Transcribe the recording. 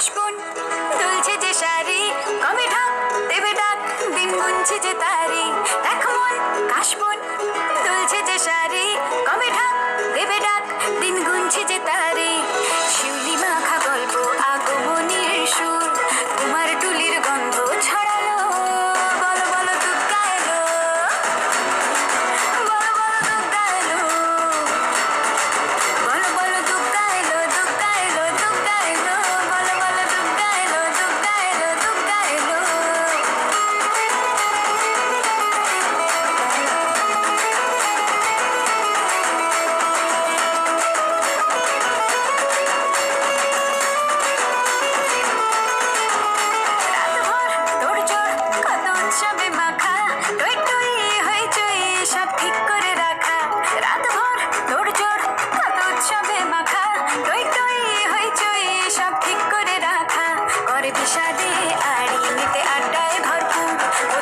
কাশবন দুলছে যে শাড়ি কবে ঢাক, দেবে ডাক দিন গুনছে যে তারি। দেখো মন, কাশবন।